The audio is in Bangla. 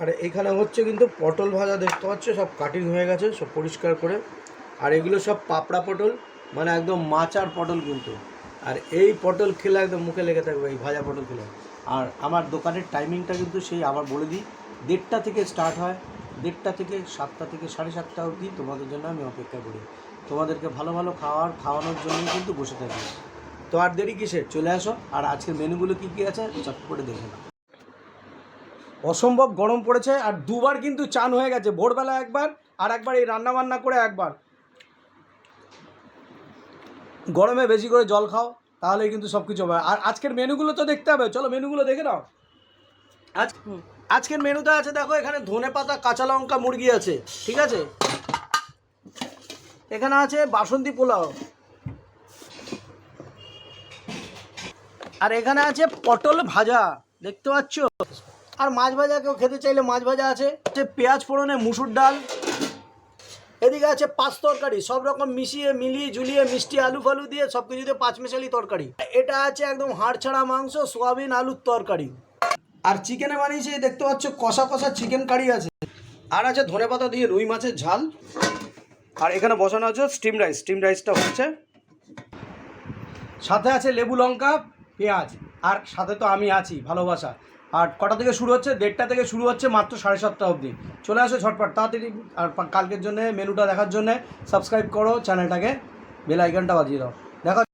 আর এখানে হচ্ছে কিন্তু পটল ভাজা দেখতে পাচ্ছ, সব কাটিং হয়ে গেছে, সব পরিষ্কার করে। আর এগুলো সব পাপড়া পটল মানে একদম মাচার পটল কিন্তু। আর এই পটল খেলে একদম মুখে লেগে থাকবে, এই ভাজা পটল খেলে। আর আমার দোকানের টাইমিংটা কিন্তু সেই, আবার বলে দিই, দেড়টা থেকে স্টার্ট হয়, দেড়টা থেকে সাতটা থেকে সাড়ে সাতটা অবধি তোমাদের জন্য আমি অপেক্ষা করি। তোমাদেরকে ভালো ভালো খাওয়ার, খাওয়ানোর জন্য কিন্তু বসে থাকি। তো আর দেরি কিসের? চলে আসো, আর আজকের মেনুগুলো কী কী আছে? চট করে দেখে নাও। অসম্ভব গরম পড়েছে আর দুবার কিন্তু চান হয়ে গেছে। ভোরবেলা একবার আর একবার এই রান্না বান্না করে একবার। গরমে বেশি করে জল খাও তাহলেই কিন্তু সব কিছু হবে। আর আজকের মেনুগুলো তো দেখতে হবে। চলো মেনুগুলো দেখে নাও। আজ আজকের মেনুতে আছে দেখো এখানে ধনে পাতা কাঁচা লঙ্কা মুরগি আছে। ঠিক আছে? এখানে আছে বাসন্তী পোলাও। আর এখানে আছে পটল ভাজা। দেখতে পাচ্ছ? আর মাছ ভাজা কেউ খেতে চাইলে মাছ ভাজা আছে। হচ্ছে পেঁয়াজ ফোড়নে মুসুর ডাল, এদিকে আছে পাঁচ তরকারি, সব রকম মিশিয়ে, মিলিয়ে, ঝুলিয়ে, মিষ্টি, আলু ফালু দিয়ে সব কিছুতে পাঁচ মেশালি তরকারি। এটা আছে একদম হাড় ছাড়া মাংস, সোয়াবিন, আলুর তরকারি। আর চিকেনে বানিয়েছে দেখতে পাচ্ছ, কষা কষা চিকেন কারি আছে। আর আছে ধনে পাতা দিয়ে রুই মাছের ঝাল। আর এখানে বসানো আছে স্টিম রাইস, স্টিম রাইসটা হচ্ছে সাথে আছে লেবু লঙ্কা, পেঁয়াজ। আর সাথে তো আমি আছি, ভালোবাসা। আর কটা থেকে শুরু হচ্ছে? দেড়টা থেকে শুরু হচ্ছে মাত্র সাড়ে সাতটা অবধি। চলে আসে ঝটপট, তাড়াতাড়ি আর কালকের জন্য, মেনুটা দেখার জন্য সাবস্ক্রাইব করো চ্যানেলটাকে বেল আইকনটা বাজিয়ে দাও। দেখা